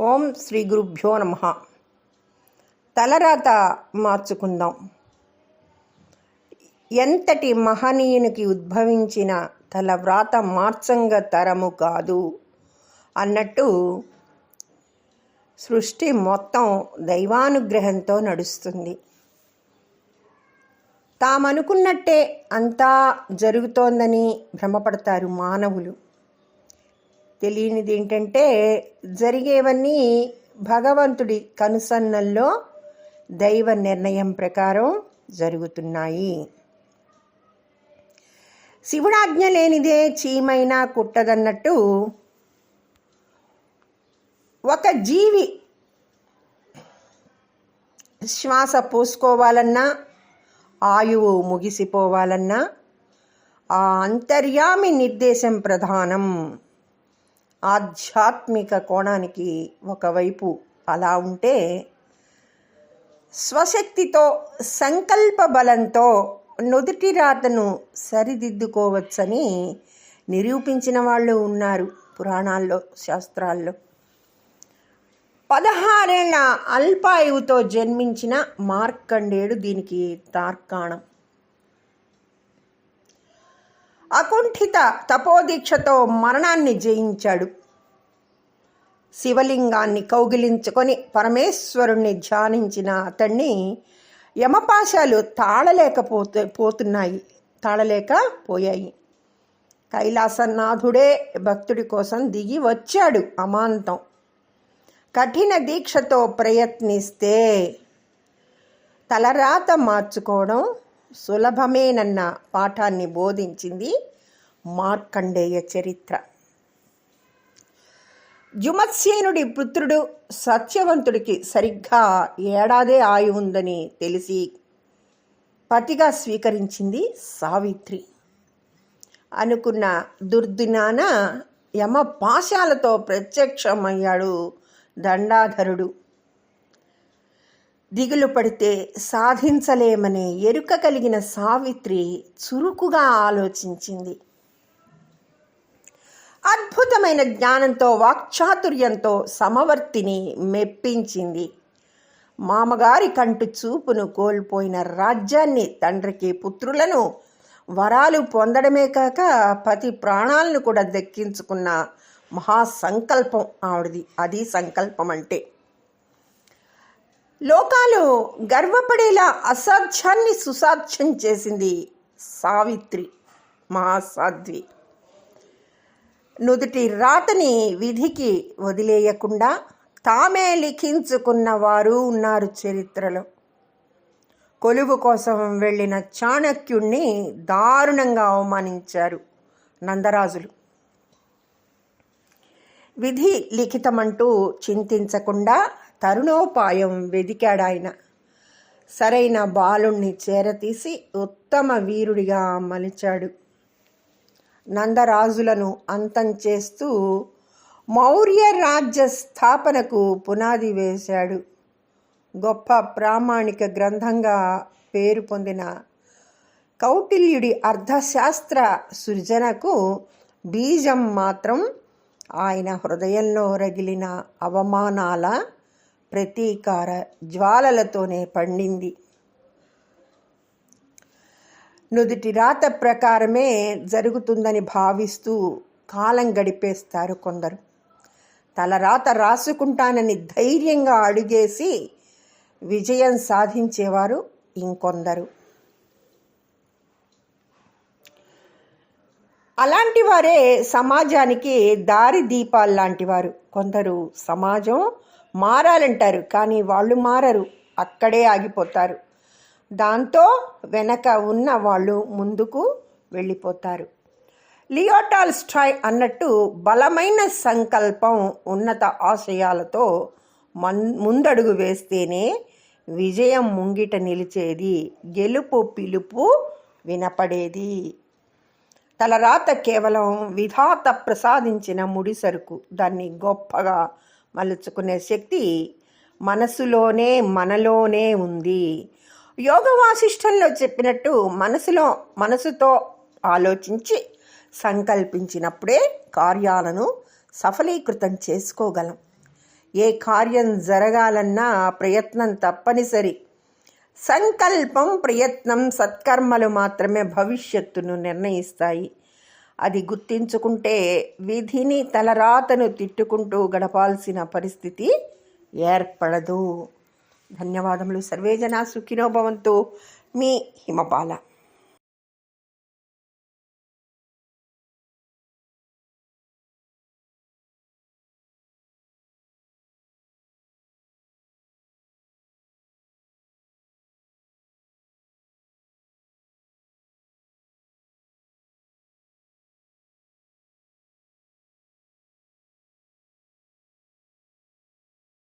ఓం శ్రీ గురుభ్యో నమ. తలరాత మార్చుకుందాం. ఎంతటి మహనీయునికి ఉద్భవించిన తల వ్రాత మార్చంగ తరము కాదు అన్నట్టు సృష్టి మొత్తం దైవానుగ్రహంతో నడుస్తుంది. తామనుకున్నట్టే అంతా జరుగుతోందని భ్రమపడతారు మానవులు. తెలియనిది ఏంటంటే జరిగేవన్నీ భగవంతుడి కనుసన్నల్లో దైవ నిర్ణయం ప్రకారం జరుగుతున్నాయి. శివుడాజ్ఞ లేనిదే చీమైనా కుట్టదన్నట్టు ఒక జీవి శ్వాస పోసుకోవాలన్నా ఆయువు ముగిసిపోవాలన్నా ఆ అంతర్యామి నిర్దేశం ప్రధానం. ఆధ్యాత్మిక కోణానికి ఒకవైపు అలా ఉంటే స్వశక్తితో సంకల్ప బలంతో నుదుటి రాతను సరిదిద్దుకోవచ్చని నిరూపించిన వాళ్ళు ఉన్నారు పురాణాల్లో శాస్త్రాల్లో. పదహారేళ్ళ అల్పాయువుతో జన్మించిన మార్కండేయుడు దీనికి తార్కాణం. అకుంఠిత తపోదీక్షతో మరణాన్ని జయించాడు. శివలింగాన్ని కౌగిలించుకొని పరమేశ్వరుణ్ణి ధ్యానించిన అతన్ని యమపాశాలు తాళలేకపోతే పోతున్నాయి తాళలేకపోయాయి. కైలాసనాథుడే భక్తుడి కోసం దిగి వచ్చాడు అమాంతం. కఠిన దీక్షతో ప్రయత్నిస్తే తలరాత మార్చుకోవడం సులభమేనన్న పాఠాన్ని బోధించింది మార్కండేయ చరిత్ర. జుమత్సేనుడి పుత్రుడు సత్యవంతుడికి సరిగ్గా ఏడాదే ఆయు ఉందని తెలిసి పతిగా స్వీకరించింది సావిత్రి. అనుకున్న దుర్దినాన యమ పాశాలతో ప్రత్యక్షమయ్యాడు దండాధరుడు. దిగులు పడితే సాధించలేమనే ఎరుక కలిగిన సావిత్రి చురుకుగా ఆలోచించింది. అద్భుతమైన జ్ఞానంతో వాక్చాతుర్యంతో సమవర్తిని మెప్పించింది. మామగారి కంటు చూపును కోల్పోయిన రాజ్యాన్ని తండ్రికి పుత్రులను వరాలు పొందడమే కాక పతి ప్రాణాలను కూడా దక్కించుకున్న మహాసంకల్పం ఆవిడది. అది సంకల్పం అంటే లోకాలు గర్వపడేలా అసాధ్యాన్ని సుసాధ్యం చేసింది సావిత్రి మహాసాధ్వి. నుదుటి రాతని విధికి వదిలేయకుండా తామే లిఖించుకున్న వారు ఉన్నారు చరిత్రలో. కొలువు కోసం వెళ్ళిన చాణక్యుణ్ణి దారుణంగా అవమానించారు నందరాజులు. విధి లిఖితమంటూ చింతించకుండా తరుణోపాయం వెదికాడాయన. సరైన బాలుణ్ణి చేరతీసి ఉత్తమ వీరుడిగా మలిచాడు. నందరాజులను అంతం చేస్తూ మౌర్య రాజ్య స్థాపనకు పునాది వేశాడు. గొప్ప ప్రామాణిక గ్రంథంగా పేరు పొందిన కౌటిల్యుడి అర్థశాస్త్ర సృజనకు బీజం మాత్రం ఆయన హృదయంలో రగిలిన అవమానాల ప్రతీకార జ్వాలలతోనే పండింది. నుదుటి రాత ప్రకారమే జరుగుతుందని భావిస్తూ కాలం గడిపేస్తారు కొందరు. తల రాత రాసుకుంటానని ధైర్యంగా అడుగేసి విజయం సాధించేవారు ఇంకొందరు. అలాంటి వారే సమాజానికి దారి దీపాలు లాంటి వారు కొందరు సమాజం మారాలంటారు కానీ వాళ్ళు మారరు. అక్కడే ఆగిపోతారు. దాంతో వెనక ఉన్న వాళ్ళు ముందుకు వెళ్ళిపోతారు. లియోటాల్ స్ట్రాయ్ అన్నట్టు బలమైన సంకల్పం ఉన్నత ఆశయాలతో మన్ ముందడుగు వేస్తేనే విజయం ముంగిట నిలిచేది. గెలుపు పిలుపు వినపడేది. తలరాత కేవలం విధాత ప్రసాదించిన ముడిసరుకు దాన్ని గొప్పగా మలుచుకునే శక్తి మనసులోనే మనలోనే ఉంది. యోగ వాసిష్టంలో చెప్పినట్టు మనసులో మనసుతో ఆలోచించి సంకల్పించినప్పుడే కార్యాలను సఫలీకృతం చేసుకోగలం. ఏ కార్యం జరగాలన్నా ప్రయత్నం తప్పనిసరి. సంకల్పం ప్రయత్నం సత్కర్మలు మాత్రమే భవిష్యత్తును నిర్ణయిస్తాయి. అది గుర్తించుకుంటే విధిని తలరాతను తిట్టుకుంటూ గడపాల్సిన పరిస్థితి ఏర్పడదు. ధన్యవాదములు. సర్వేజన సుఖినోభవంతు మీ హిమపాల.